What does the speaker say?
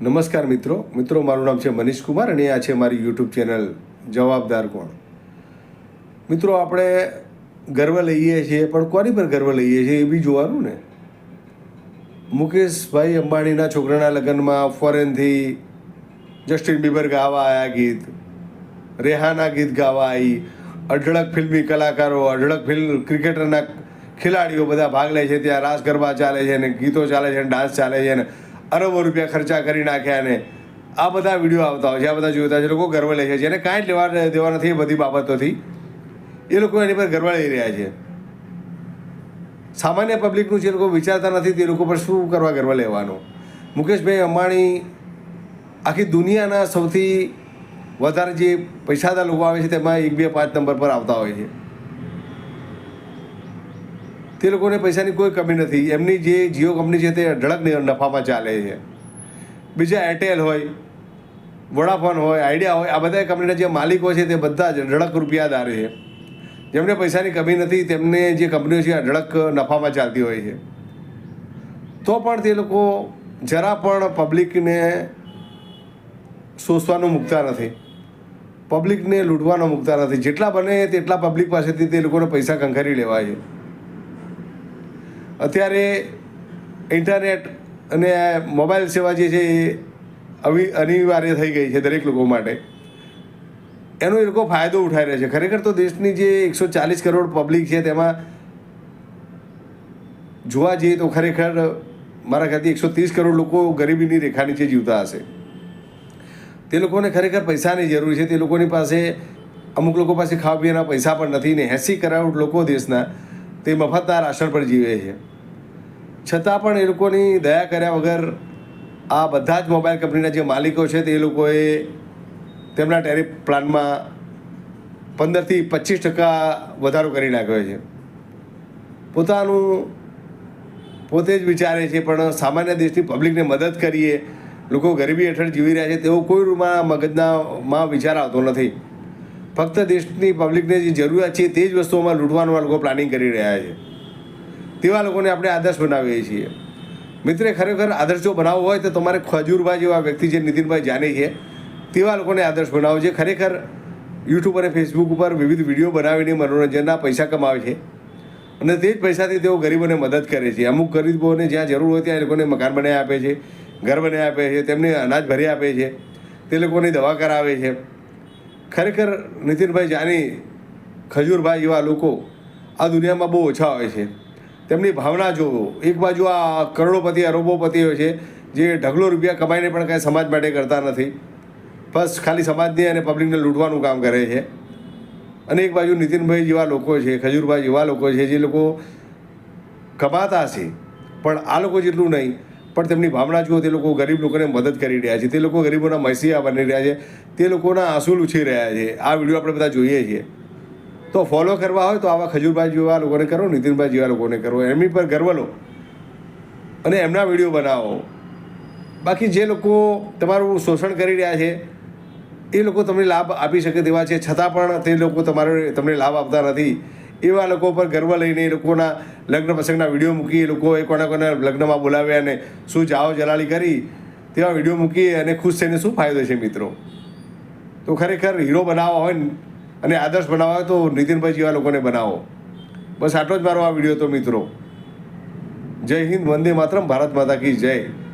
નમસ્કાર મિત્રો. મિત્રો, મારું નામ છે મનીષ કુમાર અને આ છે મારી યુટ્યુબ ચેનલ જવાબદાર કોણ? મિત્રો, આપણે ગર્વ લઈએ છીએ, પણ કોની પર ગર્વ લઈએ છીએ એ બી જોવાનું ને. મુકેશભાઈ અંબાણીના છોકરાના લગ્નમાં ફોરેનથી જસ્ટિન બીબર ગાવા આવ્યા ગીત, રેહાના ગીત ગાવા આવી અઢળક ફિલ્મી કલાકારો, અઢળક ફિલ્મ ક્રિકેટરના ખેલાડીઓ બધા ભાગ લે છે, ત્યાં રાસ ગરબા ચાલે છે ને ગીતો ચાલે છે ને ડાન્સ ચાલે છે ને અરબો રૂપિયા ખર્ચા કરી નાખ્યા ને આ બધા વીડિયો આવતા હોય છે, આ બધા જોતા છે લોકો ગર્વ લે છે. જેને કાંઈ જ લેવા દેવા નથી એ બધી બાબતોથી. એ લોકો એની પર ગર્વ લઈ રહ્યા છે. સામાન્ય પબ્લિકનું જે લોકો વિચારતા નથી તે લોકો પર શું કરવા ગર્વ લેવાનો? મુકેશભાઈ અંબાણી આખી દુનિયાના સૌથી વધારે જે પૈસાદાર લોકો આવે છે, તેમાં એક બે પાંચ નંબર પર આવતા હોય છે. તે લોકોને પૈસાની કોઈ કમી નથી. એમની જે જીઓ કંપની છે તે અઢળક નફામાં ચાલે છે. બીજા એરટેલ હોય વોડાફોન હોય આઈડિયા હોય, આ બધા કંપનીના જે માલિકો છે તે બધા જ અઢળક રૂપિયાદાર છે. જેમને પૈસાની કમી નથી, તેમને જે કંપનીઓ છે અઢળક નફામાં ચાલતી હોય છે. તો પણ તે લોકો જરા પણ પબ્લિકને શોષવાનું મૂકતા નથી. પબ્લિકને લૂંટવાનો મૂકતા નથી. જેટલા બને તેટલા પબ્લિક પાસેથી તે લોકોને પૈસા કંખરી લેવાય છે. અત્યારે ઇન્ટરનેટ અને મોબાઈલ સેવા જે છે એ અવિ, અનિવાર્ય થઈ ગઈ છે દરેક લોકો માટે. એનો એ લોકો ફાયદો ઉઠાવી રહ્યા છે. ખરેખર તો દેશની જે એકસો ચાલીસ કરોડ પબ્લિક છે તેમાં જોવા જઈએ તો ખરેખર મારા ખ્યાલથી એકસો ત્રીસ કરોડ લોકો ગરીબીની રેખા નીચે જીવતા હશે. તે લોકોને ખરેખર પૈસાની જરૂર છે. તે લોકોની પાસે અમુક લોકો પાસે ખાવા પીવાના પૈસા પણ નથી ને એંસી કરોડ લોકો દેશના તે મફતના રાશન પર જીવે છે. છતાં પણ એ લોકોની દયા કર્યા વગર આ બધા જ મોબાઈલ કંપનીના જે માલિકો છે તે લોકોએ તેમના ટેરિફ પ્લાનમાં પંદરથી પચીસ ટકા વધારો કરી નાખ્યો છે. પોતાનું પોતે જ વિચારે છે પણ સામાન્ય દેશની પબ્લિકને મદદ કરીએ, લોકો ગરીબી હેઠળ જીવી રહ્યા છે તેવો કોઈ મગજના માં વિચાર આવતો નથી. ફક્ત દેશની પબ્લિકને જે જરૂરિયાત છે તે જ વસ્તુઓમાં લૂંટવાનું આ લોકો પ્લાનિંગ કરી રહ્યા છે. તેવા લોકોને આપણે આદર્શ બનાવીએ છીએ. મિત્રે ખરેખર આદર્શ બનાવવો હોય તો તમારે ખજૂરભાઈ જેવા વ્યક્તિ જે નીતિનભાઈ જાને છે, તેવા લોકોને આદર્શ બનાવવો છે ખરેખર યુટ્યુબ અને ફેસબુક ઉપર વિવિધ વીડિયો બનાવીને મનોરંજનના પૈસા કમાવે છે. અને તે જ પૈસાથી તેઓ ગરીબોને મદદ કરે છે. અમુક ગરીબોને જ્યાં જરૂર હોય ત્યાં એ લોકોને મકાન બનાવી આપે છે, ઘર બનાવી આપે છે, તેમને અનાજ ભરી આપે છે, તે લોકોની દવા કરાવે છે. ખરેખર નીતિનભાઈ જાની ખજૂરભાઈ જેવા લોકો આ દુનિયામાં બહુ ઓછા હોય છે. તેમની ભાવના જુઓ, એક બાજુ આ કરોડોપતિ અરબોપતિઓ છે, જે ઢગલો રૂપિયા કમાઈને પણ કાંઈ સમાજ માટે કરતા નથી. બસ ખાલી સમાજને અને પબ્લિકને લૂંટવાનું કામ કરે છે. અને એક બાજુ નીતિનભાઈ જેવા લોકો છે, ખજૂરભાઈ જેવા લોકો છે, જે લોકો કમાતા છે. પણ આ લોકો જેટલું નહીં પણ તેમની ભાવના જુઓ, તે લોકો ગરીબ લોકોને મદદ કરી રહ્યા છે. તે લોકો ગરીબોના મસીહા બની રહ્યા છે. તે લોકોના આંસુ લૂછી રહ્યા છે. આ વીડિયો આપણે બધા જોઈએ છીએ. તો ફોલો કરવા હોય તો આવા ખજૂરભાઈ જેવા લોકોને કરો, નીતિનભાઈ જેવા લોકોને કરો. એમની પર ગર્વ લો અને એમના વીડિયો બનાવો. બાકી જે લોકો તમારું શોષણ કરી રહ્યા છે, એ લોકો તમને લાભ આપી શકે તેવા છે. છતાં પણ તે લોકો તમારે, તમને લાભ આપતા નથી. એવા લોકો પર ગર્વ લઈને એ લોકોના લગ્ન પ્રસંગના વીડિયો મૂકી એ લોકોએ કોના કોને લગ્નમાં બોલાવ્યા અને શું જાઓ જલાલી કરી તેવા વીડિયો મૂકી અને ખુશ થઈને શું ફાયદો છે મિત્રો? તો ખરેખર હીરો બનાવવા હોય અને આદર્શ બનાવવા હોય તો નીતિનભાઈ જેવા લોકોને બનાવો. બસ આટલો જ મારો આ વીડિયો તો મિત્રો. જય હિન્દ, વંદે માતરમ, ભારત માતા કી જય.